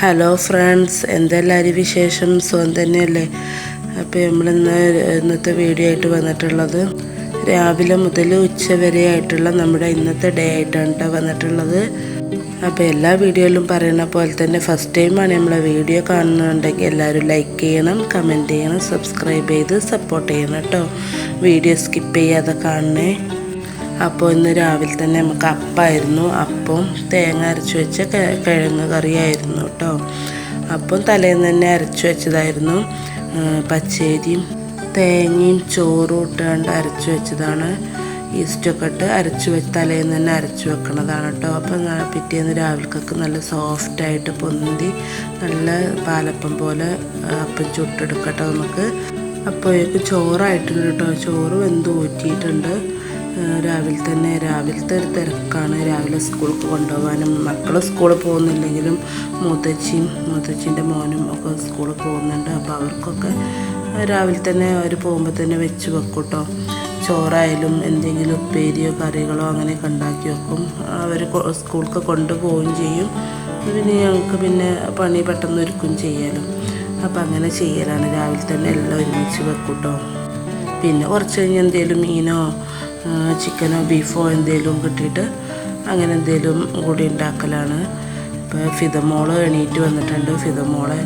Hello friends എന്തെല്ലാവരും വിശേഷം? സുഖം തന്നെയല്ലേ? അപ്പോൾ നമ്മളിന്ന് ഇന്നത്തെ വീഡിയോ ആയിട്ട് വന്നിട്ടുള്ളത് രാവിലെ മുതൽ ഉച്ച വരെ ആയിട്ടുള്ള നമ്മുടെ ഇന്നത്തെ ഡേ ആയിട്ടാണ് കേട്ടോ വന്നിട്ടുള്ളത്. അപ്പോൾ എല്ലാ വീഡിയോയിലും പറയുന്ന പോലെ തന്നെ ഫസ്റ്റ് ടൈമാണ് നമ്മളെ വീഡിയോ കാണുന്നുണ്ടെങ്കിൽ എല്ലാവരും ലൈക്ക് ചെയ്യണം കമന്റ് ചെയ്യണം സബ്സ്ക്രൈബ് ചെയ്ത് സപ്പോർട്ട് ചെയ്യണം കേട്ടോ വീഡിയോ സ്കിപ്പ് ചെയ്യാതെ കാണണേ. അപ്പോൾ ഇന്ന് രാവിലെ തന്നെ നമുക്ക് അപ്പമായിരുന്നു അപ്പം തേങ്ങ അരച്ച് വെച്ച കിഴങ്ങ് കറിയായിരുന്നു കേട്ടോ അപ്പം തലേന്ന് തന്നെ അരച്ച് വെച്ചതായിരുന്നു. പച്ചേരിയും തേങ്ങയും ചോറും ഇട്ടാണ്ട് അരച്ച് വെച്ചതാണ്. ഈസ്റ്റൊക്കെ ഇട്ട് അരച്ച് വെച്ച് തലേന്ന് തന്നെ അരച്ച് വെക്കണതാണ് കേട്ടോ അപ്പം പിറ്റേന്ന് രാവിലേക്കൊക്കെ നല്ല സോഫ്റ്റായിട്ട് പൊന്തി നല്ല പാലപ്പം പോലെ അപ്പം ചുട്ടെടുക്കട്ടോ നമുക്ക്. അപ്പോഴേക്ക് ചോറായിട്ടുണ്ട് കേട്ടോ ചോറ് വെന്ത് ഊറ്റിയിട്ടുണ്ട്. രാവിലെ തന്നെ രാവിലത്തെ ഒരു തിരക്കാണ്. രാവിലെ സ്കൂൾക്ക് കൊണ്ടുപോകാനും മക്കൾ സ്കൂളിൽ പോകുന്നില്ലെങ്കിലും മൂത്തച്ചിയും മൂത്തച്ചിന്റെ മോനും ഒക്കെ സ്കൂളിൽ പോകുന്നുണ്ട്. അപ്പോൾ അവർക്കൊക്കെ രാവിലെ തന്നെ അവർ പോകുമ്പോൾ തന്നെ വെച്ച് വെക്കും കേട്ടോ ചോറായാലും എന്തെങ്കിലും ഉപ്പേരിയോ കറികളോ അങ്ങനെയൊക്കെ ഉണ്ടാക്കി വെക്കും. അവർ സ്കൂൾക്ക് കൊണ്ടുപോവുകയും ചെയ്യും. പിന്നെ ഞങ്ങൾക്ക് പിന്നെ പണി പെട്ടെന്ന് ഒരുക്കും ചെയ്യാലോ അപ്പോൾ അങ്ങനെ ചെയ്യലാണ്. രാവിലെ തന്നെ എല്ലാം ഒരുമിച്ച് വെക്കും കേട്ടോ പിന്നെ കുറച്ച് കഴിഞ്ഞ് എന്തെങ്കിലും മീനോ ചിക്കനോ ബീഫോ എന്തെങ്കിലും കിട്ടിയിട്ട് അങ്ങനെ എന്തെങ്കിലും കൂടി ഉണ്ടാക്കലാണ്. ഇപ്പോൾ ഫിതമോൾ എണീറ്റ് വന്നിട്ടുണ്ട്. ഫിതമോളെ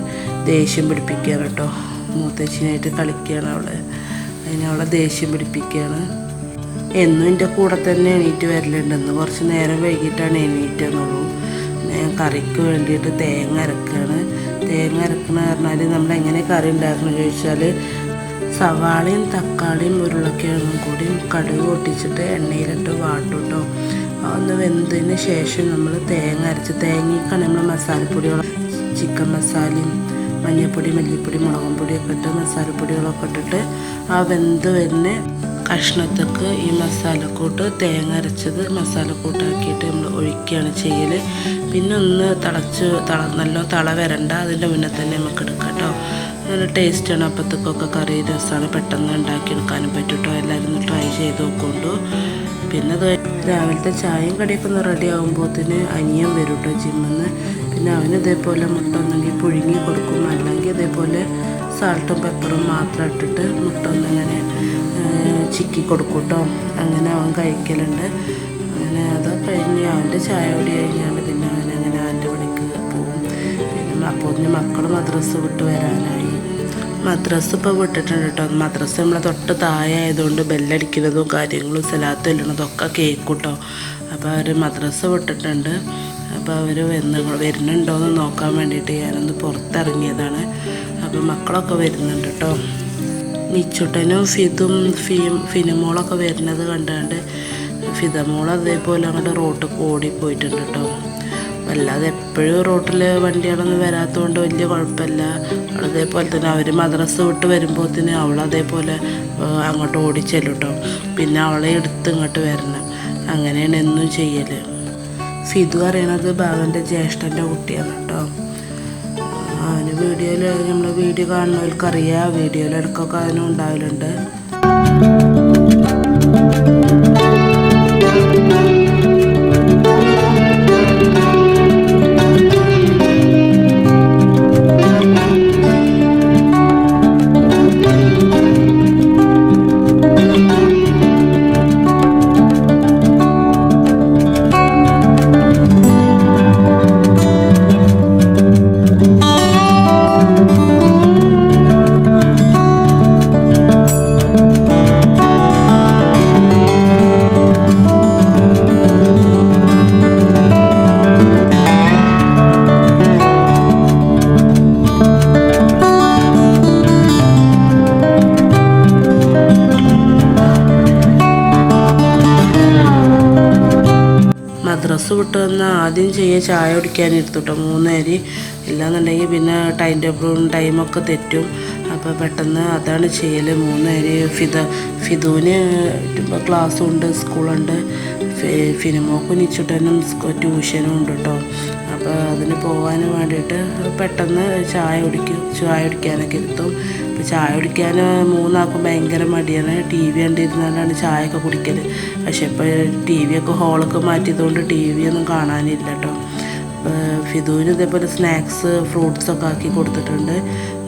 ദേഷ്യം പിടിപ്പിക്കുകയാണ് കേട്ടോ. മൂത്തച്ഛനായിട്ട് കളിക്കുകയാണ് അവളെ. അതിന് അവളെ ദേഷ്യം പിടിപ്പിക്കുകയാണ്. എന്നും എന്റെ കൂടെ തന്നെ എണീറ്റ് വരലുണ്ട്. കുറച്ച് നേരം വൈകിട്ടാണ് എണീറ്റെന്നുള്ളൂ ഞാൻ കറിക്ക് വേണ്ടിയിട്ട് തേങ്ങ അരക്കുകയാണ് തേങ്ങ അരക്കണ പറഞ്ഞാൽ നമ്മൾ എങ്ങനെ കറി ഉണ്ടാക്കണം ചോദിച്ചാൽ സവാളയും തക്കാളിയും ഉരുളക്കിഴങ്ങും കൂടി കടുക് പൊട്ടിച്ചിട്ട് എണ്ണയിലിട്ട് വാട്ടും കേട്ടോ ഒന്ന് വെന്തതിന് ശേഷം നമ്മൾ തേങ്ങ അരച്ച് തേങ്ങയ്ക്കാണ് നമ്മൾ മസാലപ്പൊടികൾ ചിക്കൻ മസാലയും മഞ്ഞൾപ്പൊടി മല്ലിപ്പൊടി മുളകും പൊടിയൊക്കെ ഇട്ട് മസാലപ്പൊടികളൊക്കെ ഇട്ടിട്ട് ആ വെന്ത് വരുന്ന കഷ്ണത്തേക്ക് ഈ മസാലക്കൂട്ട് തേങ്ങ അരച്ചത് മസാലക്കൂട്ടാക്കിയിട്ട് നമ്മൾ ഒഴിക്കുകയാണ് ചെയ്യൽ പിന്നെ ഒന്ന് തിളച്ച് തള നല്ല തള വരണ്ട അതിന്റെ മുന്നേ തന്നെ നമുക്ക് എടുക്കാം കേട്ടോ നല്ല ടേസ്റ്റാണ്. അപ്പത്തേക്കൊക്കെ കറി രസമാണ് പെട്ടെന്ന് ഉണ്ടാക്കിയെടുക്കാനും പറ്റും കേട്ടോ എല്ലാവരും ട്രൈ ചെയ്ത് നോക്കൊണ്ടു. പിന്നെ അത് രാവിലത്തെ ചായയും കടിയൊക്കെ ഒന്ന് റെഡി ആകുമ്പോഴത്തേന് അനിയൻ വരും കേട്ടോ ജിമ്മിന്ന് പിന്നെ അവന് ഇതേപോലെ മുട്ട ഒന്നെങ്കിൽ പുഴുങ്ങി കൊടുക്കും. അല്ലെങ്കിൽ ഇതേപോലെ സാൾട്ടും പെപ്പറും മാത്രം ഇട്ടിട്ട് മുട്ട ഒന്നിങ്ങനെ ചിക്കി കൊടുക്കും കേട്ടോ അങ്ങനെ അവൻ കഴിക്കലുണ്ട്. അങ്ങനെ അത് കഴിഞ്ഞ് അവന്റെ ചായ കൂടി കഴിഞ്ഞാണ് പിന്നെ അവൻ അങ്ങനെ പണിക്ക് പോകും. പിന്നെ അപ്പോൾ മക്കൾ മദ്രസ വിട്ട് വരാനായി. മദ്രസ ഇപ്പോൾ വിട്ടിട്ടുണ്ട് കേട്ടോ മദ്രസ് നമ്മളെ തൊട്ട് താഴെ ആയതുകൊണ്ട് ബെല്ലടിക്കുന്നതും കാര്യങ്ങളും സ്ഥലത്ത് ചെല്ലണതും ഒക്കെ കേൾക്കും കേട്ടോ അപ്പോൾ അവർ മദ്രസ് വിട്ടിട്ടുണ്ട്. അപ്പോൾ അവർ വന്ന് വരുന്നുണ്ടോ എന്ന് നോക്കാൻ വേണ്ടിയിട്ട് ഞാനൊന്ന് പുറത്തിറങ്ങിയതാണ്. അപ്പോൾ മക്കളൊക്കെ വരുന്നുണ്ട് കേട്ടോ നിച്ചുട്ടനും ഫിതും ഫിയും ഫിനിമോളൊക്കെ വരുന്നത് കണ്ടുകൊണ്ട് ഫിതമോൾ അതേപോലെ അങ്ങോട്ട് റോട്ടിൽ ഓടിപ്പോയിട്ടുണ്ട് കേട്ടോ അല്ലാതെ എപ്പോഴും റോട്ടിൽ വണ്ടികളൊന്നും വരാത്തതുകൊണ്ട് വലിയ കുഴപ്പമില്ല അതേപോലെ തന്നെ അവർ മദ്രസ വിട്ട് വരുമ്പോഴത്തേന് അവൾ അതേപോലെ അങ്ങോട്ട് ഓടിച്ചെല്ലും കേട്ടോ പിന്നെ അവളെ എടുത്ത് ഇങ്ങോട്ട് വരണം. അങ്ങനെയാണ് എന്നും ചെയ്യൽ ഫിദു അറിയണത് ബാബന്റെ ജ്യേഷ്ഠന്റെ കുട്ടിയാണ് കേട്ടോ അവന് വീഡിയോയിൽ നമ്മൾ വീഡിയോ കാണുന്നവർക്കറിയാം. വീഡിയോയിലിടക്കൊക്കെ അവനും ഉണ്ടാവലുണ്ട്. മദ്രസ വിട്ട് ആദ്യം ചെയ്യുക ചായ കുടിക്കാൻ കേട്ടോ മൂന്നേരി ഇല്ലാന്നുണ്ടെങ്കിൽ പിന്നെ ടൈം ടേബിളും ടൈമൊക്കെ തെറ്റും. അപ്പോൾ പെട്ടെന്ന് അതാണ് ചെയ്യൽ മൂന്നേരി ഫിദ ഫിദുവിന് ക്ലാസ്സും ഉണ്ട് സ്കൂളുണ്ട് ഫിനിമോക്കും നിച്ചുട്ടനും ട്യൂഷനും ഉണ്ട് കേട്ടോ അപ്പോൾ അതിന് പോകാൻ വേണ്ടിയിട്ട് പെട്ടെന്ന് ചായ കുടിക്കും ചായ കുടിക്കാനൊക്കെ ഇരുത്തും. ഇപ്പോൾ ചായ കുടിക്കാൻ മൂന്നാൾക്കും ഭയങ്കര മടിയാണ്. ടി വി കണ്ടിരുന്നാലാണ് ചായയൊക്കെ കുടിക്കൽ പക്ഷെ ഇപ്പോൾ ടി വി ഒക്കെ ഹോളൊക്കെ മാറ്റിയതുകൊണ്ട് ടി വി ഒന്നും കാണാനില്ല കേട്ടോ ഫിദൂന് ഇതേപോലെ സ്നാക്സ് ഫ്രൂട്ട്സൊക്കെ ആക്കി കൊടുത്തിട്ടുണ്ട്.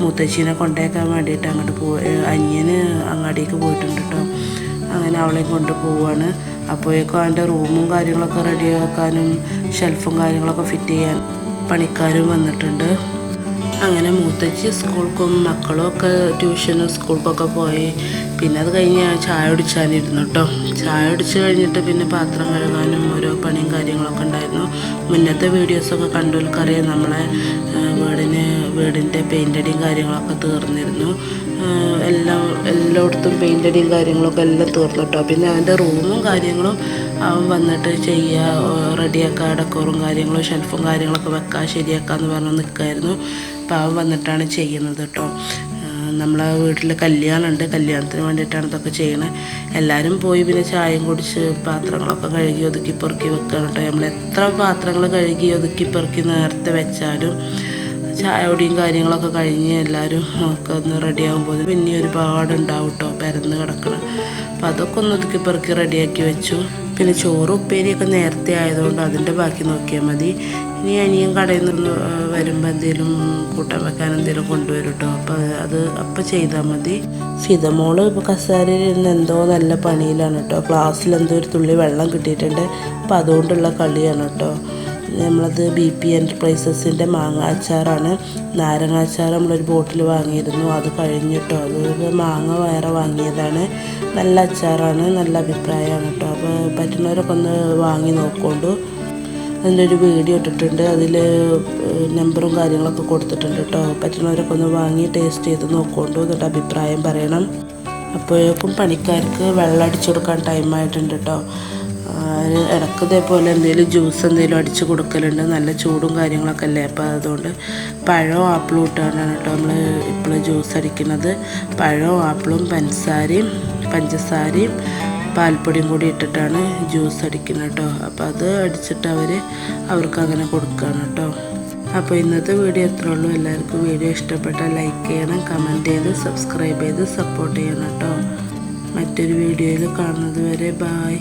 മുത്തശ്ശീനെ കൊണ്ടേക്കാൻ വേണ്ടിയിട്ട് അങ്ങോട്ട് പോ അനിയന് അങ്ങാടിക്ക് പോയിട്ടുണ്ട് കേട്ടോ അങ്ങനെ അവളെയും കൊണ്ട് പോവാണ്. അപ്പോഴേക്കും അവന്റെ റൂമും കാര്യങ്ങളൊക്കെ റെഡിയാക്കാനും ഷെൽഫും കാര്യങ്ങളൊക്കെ ഫിറ്റ് ചെയ്യാൻ പണിക്കാരും വന്നിട്ടുണ്ട്. അങ്ങനെ മൂത്തച്ചി സ്കൂൾക്കും മക്കളും ഒക്കെ ട്യൂഷനും സ്കൂൾക്കൊക്കെ പോയി. പിന്നെ അത് കഴിഞ്ഞ് ചായ കുടിച്ചാനിരുന്നു കേട്ടോ ചായ കുടിച്ച് കഴിഞ്ഞിട്ട് പിന്നെ പാത്രം കഴുകാനും ഓരോ പണിയും കാര്യങ്ങളൊക്കെ ഉണ്ടായിരുന്നു. മുന്നത്തെ വീഡിയോസൊക്കെ കണ്ടവർക്കറിയാം നമ്മളെ വീടിന് വീടിന്റെ പെയിന്റ് അടിയും കാര്യങ്ങളൊക്കെ തീർന്നിരുന്നു. എല്ലാം എല്ലായിടത്തും പെയിന്റ് അടിയും കാര്യങ്ങളൊക്കെ എല്ലാം തീർന്നു കേട്ടോ പിന്നെ അവന്റെ റൂമും കാര്യങ്ങളും അവൻ വന്നിട്ട് ചെയ്യുക റെഡിയാക്കുക ഡെക്കോറും കാര്യങ്ങളും ഷെൽഫും കാര്യങ്ങളൊക്കെ വെക്കുക ശരിയാക്കുക എന്ന് പറഞ്ഞ് നിൽക്കായിരുന്നു. അവൻ വന്നിട്ടാണ് ചെയ്യുന്നത് കേട്ടോ. നമ്മളെ വീട്ടിൽ കല്യാണമുണ്ട് കല്യാണത്തിന് വേണ്ടിയിട്ടാണ് ഇതൊക്കെ ചെയ്യണത് എല്ലാവരും പോയി പിന്നെ ചായയും കുടിച്ച് പാത്രങ്ങളൊക്കെ കഴുകി ഒതുക്കി പെറുക്കി വെക്കുകയാണ് കേട്ടോ. നമ്മൾ എത്ര പാത്രങ്ങൾ കഴുകി ഒതുക്കി പെറുക്കി നേരത്തെ വെച്ചാലും ചായയോടെയും കാര്യങ്ങളൊക്കെ കഴിഞ്ഞ് എല്ലാവരും ഒക്കെ ഒന്ന് റെഡി ആകുമ്പോൾ പിന്നെ ഒരുപാട് ഉണ്ടാവും കേട്ടോ. പരന്ന് കിടക്കണം. അപ്പം അതൊക്കെ ഒന്ന് ഒതുക്കി പെറുക്കി റെഡിയാക്കി വെച്ചു. പിന്നെ ചോറ് ഉപ്പേരിയൊക്കെ നേരത്തെ ആയതുകൊണ്ട് അതിന്റെ ബാക്കി നോക്കിയാൽ മതി. ഇനി അനിയൻ കടയിൽ നിന്ന് വരുമ്പോൾ എന്തെങ്കിലും കൂട്ടാൻ വെക്കാൻ എന്തെങ്കിലും കൊണ്ടുവരും കേട്ടോ അപ്പോൾ അത് അപ്പം ചെയ്താൽ മതി. ഫിതമോൾ ഇപ്പോൾ കസേരയിൽ ഇരുന്ന് എന്തോ നല്ല പണിയിലാണ് കേട്ടോ. ക്ലാസ്സിൽ എന്തോ ഒരു തുള്ളി വെള്ളം കിട്ടിയിട്ടുണ്ട്. അപ്പോൾ അതുകൊണ്ടുള്ള കളിയാണ് കേട്ടോ. നമ്മളത് ബി പി എന്റർപ്രൈസസിന്റെ മാങ്ങ അച്ചാറാണ് നാരങ്ങ അച്ചാർ നമ്മളൊരു ബോട്ടിൽ വാങ്ങിയിരുന്നു. അത് കഴിഞ്ഞിട്ടോ അത് മാങ്ങ വേറെ വാങ്ങിയതാണ്. നല്ല അച്ചാറാണ് നല്ല അഭിപ്രായമാണ് കേട്ടോ. അപ്പോൾ പറ്റുന്നവരൊക്കെ ഒന്ന് വാങ്ങി നോക്കൊണ്ടു. അതിന്റെ ഒരു വീഡിയോ ഇട്ടിട്ടുണ്ട്. അതിൽ നമ്പറും കാര്യങ്ങളൊക്കെ കൊടുത്തിട്ടുണ്ട് കേട്ടോ. പറ്റുന്നവരൊക്കെ ഒന്ന് വാങ്ങി ടേസ്റ്റ് ചെയ്ത് നോക്കൊണ്ടു എന്നിട്ട് അഭിപ്രായം പറയണം. അപ്പോഴേക്കും പണിക്കാർക്ക് വെള്ളം അടിച്ചു കൊടുക്കാൻ ടൈമായിട്ടുണ്ട് കേട്ടോ. ഇടയ്ക്ക് ഇതേപോലെ എന്തെങ്കിലും ജ്യൂസ് എന്തെങ്കിലും അടിച്ച് കൊടുക്കലുണ്ട്. നല്ല ചൂടും കാര്യങ്ങളൊക്കെ അല്ലേ? അപ്പോൾ അതുകൊണ്ട് പഴവും ആപ്പിളും ഇട്ടാണ് കേട്ടോ നമ്മൾ ഇപ്പോൾ ജ്യൂസ് അടിക്കുന്നത്. പഴവും ആപ്പിളും പഞ്ചസാരയും പഞ്ചസാരയും പാൽപ്പൊടിയും കൂടി ഇട്ടിട്ടാണ് ജ്യൂസ് അടിക്കുന്നത് കേട്ടോ. അപ്പോൾ അത് അടിച്ചിട്ട് അവർ അവർക്ക് അങ്ങനെ കൊടുക്കുകയാണ് കേട്ടോ. അപ്പോൾ ഇന്നത്തെ വീഡിയോ എത്ര ഉള്ളൂ. എല്ലാവർക്കും വീഡിയോ ഇഷ്ടപ്പെട്ടാൽ ലൈക്ക് ചെയ്യണം കമന്റ് ചെയ്ത് സബ്സ്ക്രൈബ് ചെയ്ത് സപ്പോർട്ട് ചെയ്യണം കേട്ടോ. മറ്റൊരു വീഡിയോയിൽ കാണുന്നത് വരെ ബായ്